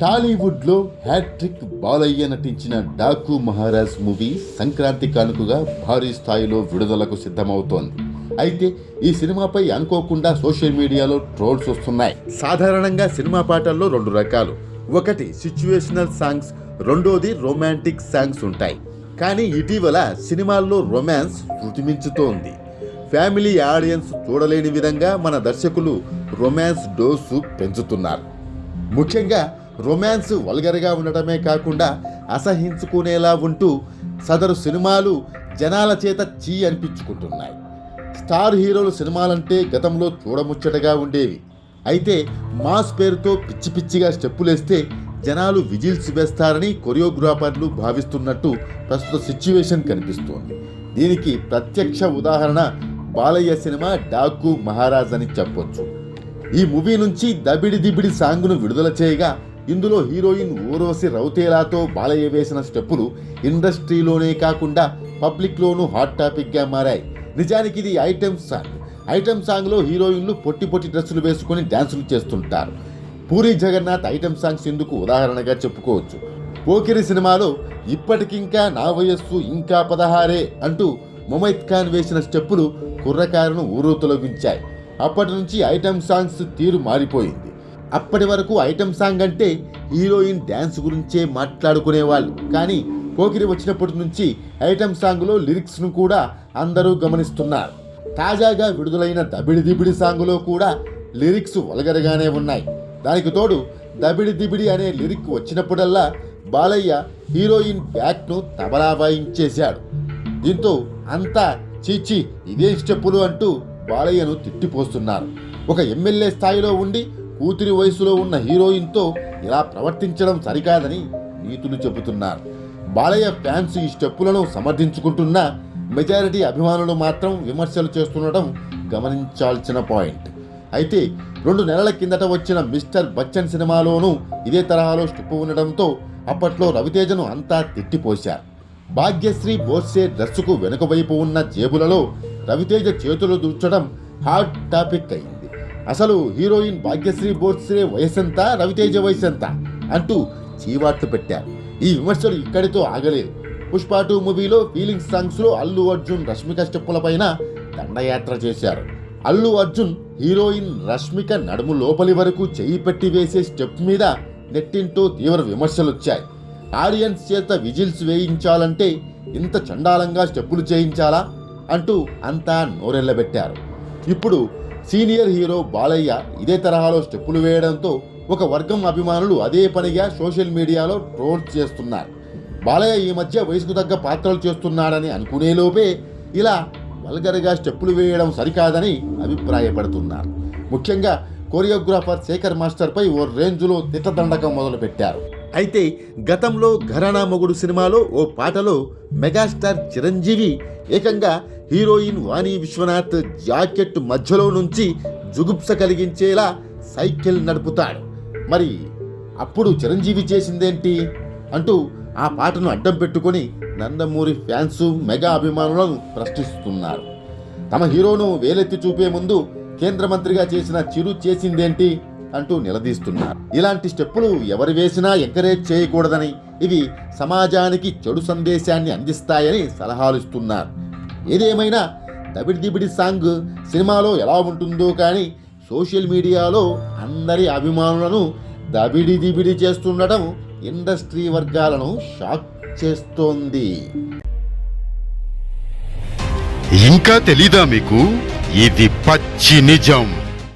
టాలీవుడ్లో హ్యాట్రిక్ బాలయ్య నటించిన డాకు మహారాజ్ మూవీ సంక్రాంతి కానుకగా భారీ స్థాయిలో విడుదలకు సిద్ధమవుతోంది. అయితే ఈ సినిమాపై అనుకోకుండా సోషల్ మీడియాలో ట్రోల్స్ వస్తున్నాయి. సాధారణంగా సినిమా పాటల్లో రెండు రకాలు. ఒకటి సిచ్యువేషనల్ సాంగ్స్ రెండోది రొమాంటిక్ సాంగ్స్ ఉంటాయి. కానీ ఇటీవల సినిమాల్లో రొమాన్స్ శృతిమించుతోంది. ఫ్యామిలీ ఆడియన్స్ చూడలేని విధంగా మన దర్శకులు రొమాన్స్ డోసు పెంచుతున్నారు. ముఖ్యంగా రొమాన్స్ వల్గర్గా ఉండటమే కాకుండా అసహించుకునేలా ఉంటూ సదరు సినిమాలు జనాల చేత చీ అనిపించుకుంటున్నాయి. స్టార్ హీరోలు సినిమాలంటే గతంలో చూడముచ్చటగా ఉండేవి. అయితే మాస్ పేరుతో పిచ్చి పిచ్చిగా స్టెప్పులేస్తే జనాలు విజిల్స్ వేస్తారని కొరియోగ్రాఫర్లు భావిస్తున్నట్టు ప్రస్తుత సిచ్యువేషన్ కనిపిస్తోంది. దీనికి ప్రత్యక్ష ఉదాహరణ బాలయ్య సినిమా డాకు మహారాజ్ అని చెప్పొచ్చు. ఈ మూవీ నుంచి దబిడి దిబిడి సాంగ్ను విడుదల చేయగా ఇందులో హీరోయిన్ ఊర్వశి రౌతేలాతో బాలయ్య వేసిన స్టెప్పులు ఇండస్ట్రీలోనే కాకుండా పబ్లిక్లోనూ హాట్ టాపిక్గా మారాయి. నిజానికి ఇది ఐటెం సాంగ్. ఐటెం సాంగ్లో హీరోయిన్లు పొట్టి పొట్టి డ్రెస్సులు వేసుకొని డ్యాన్సులు చేస్తుంటారు. పూరి జగన్నాథ్ ఐటెం సాంగ్స్ ఇందుకు ఉదాహరణగా చెప్పుకోవచ్చు. పోకిరి సినిమాలో ఇప్పటికింకా నా వయస్సు ఇంకా పదహారే అంటూ ముమైత్ ఖాన్ వేసిన స్టెప్పులు కుర్రకారును తొలగించాయి అప్పటి నుంచి ఐటెం సాంగ్స్ తీరు మారిపోయింది. అప్పటి వరకు ఐటెం సాంగ్ అంటే హీరోయిన్ డ్యాన్స్ గురించే మాట్లాడుకునేవాళ్ళు. కానీ పోకిరి వచ్చినప్పటి నుంచి ఐటెం సాంగ్లో లిరిక్స్ను కూడా అందరూ గమనిస్తున్నారు. తాజాగా విడుదలైన దబిడి దిబిడి సాంగ్లో కూడా లిరిక్స్ వలగరగానే ఉన్నాయి. దానికి తోడు దబిడి దిబిడి అనే లిరిక్ వచ్చినప్పుడల్లా బాలయ్య హీరోయిన్ బ్యాక్ను తబలా వాయించేశాడు. దీంతో అంతా చీచి ఇదే స్టెప్పులు అంటూ బాలయ్యను తిట్టిపోస్తున్నారు. ఒక ఎమ్మెల్యే స్థాయిలో ఉండి కూతురి వయసులో ఉన్న హీరోయిన్తో ఇలా ప్రవర్తించడం సరికాదని నీతులు చెబుతున్నారు. బాలయ్య ఫ్యాన్స్ ఈ స్టెప్పులను సమర్థించుకుంటున్న మెజారిటీ అభిమానులు మాత్రం విమర్శలు చేస్తుండటం గమనించాల్సిన పాయింట్. అయితే రెండు నెలల కిందట వచ్చిన మిస్టర్ బచ్చన్ సినిమాలోనూ ఇదే తరహాలో స్టెప్పు ఉండడంతో అప్పట్లో రవితేజను అంతా తిట్టిపోశారు. భాగ్యశ్రీ బోర్సే డ్రెస్సుకు వెనుక వైపు ఉన్న జేబులలో రవితేజ చేతులు దూర్చడం హాట్ టాపిక్ అయింది. అసలు హీరోయిన్ భాగ్యశ్రీ బోర్స్రే వయసు ఎంత రవితేజ వయసెంత అంటూ చీవాట్లు పెట్టారు. ఈ విమర్శలు ఇక్కడితో ఆగలేదు. పుష్ప టూ మూవీలో ఫీలింగ్ సాంగ్స్లో అల్లు అర్జున్ రష్మిక స్టెప్పులపైన దండయాత్ర చేశారు. అల్లు అర్జున్ హీరోయిన్ రష్మిక నడుము లోపలి వరకు చెయ్యి పెట్టి వేసే స్టెప్ మీద నెట్టింటూ తీవ్ర విమర్శలు వచ్చాయి ఆడియన్స్ చేత విజిల్స్ వేయించాలంటే ఇంత చండాలంగా స్టెప్పులు చేయించాలా అంటూ అంతా నోరెల్లబెట్టారు ఇప్పుడు సీనియర్ హీరో బాలయ్య ఇదే తరహాలో స్టెప్పులు వేయడంతో ఒక వర్గం అభిమానులు అదే పనిగా సోషల్ మీడియాలో ట్రోల్ చేస్తున్నారు. బాలయ్య ఈ మధ్య వయసుకు తగ్గ పాత్రలు చేస్తున్నాడని అనుకునేలోపే ఇలా వల్గర్గా స్టెప్పులు వేయడం సరికాదని అభిప్రాయపడుతున్నారు. ముఖ్యంగా కొరియోగ్రాఫర్ శేఖర్ మాస్టర్పై ఓ రేంజ్లో తిట్టదండకం మొదలుపెట్టారు. అయితే గతంలో ఘరానా మొగుడు సినిమాలో ఓ పాటలో మెగాస్టార్ చిరంజీవి ఏకంగా హీరోయిన్ వాణి విశ్వనాథ్ జాకెట్ మధ్యలో నుంచి జుగుప్స కలిగించేలా సైకిల్ నడుపుతాడు. మరి అప్పుడు చిరంజీవి చేసిందేంటి? అంటూ ఆ పాటను అడ్డం పెట్టుకొని నందమూరి ఫ్యాన్స్ మెగా అభిమానులను ప్రశ్నిస్తున్నారు. తమ హీరోను వేలెత్తి చూపే ముందు కేంద్ర మంత్రిగా చేసిన చిరు చేసిందేంటి? అంటూ నిలదీస్తున్నారు. ఇలాంటి స్టెప్పులు ఎవరు వేసినా ఎంకరేజ్ చేయకూడదని ఇవి సమాజానికి చెడు సందేశాన్ని అందిస్తాయని సలహాలు ఇస్తున్నారు ఏదేమైనా దబిడి దిబిడి సాంగ్ సినిమాలో ఎలా ఉంటుందో కానీ సోషల్ మీడియాలో అందరి అభిమానులను దబిడి దిబిడి చేస్తుండటం ఇండస్ట్రీ వర్గాలను షాక్ చేస్తోంది. ఇంకా తెలీదా మీకు? ఇది పచ్చి నిజం.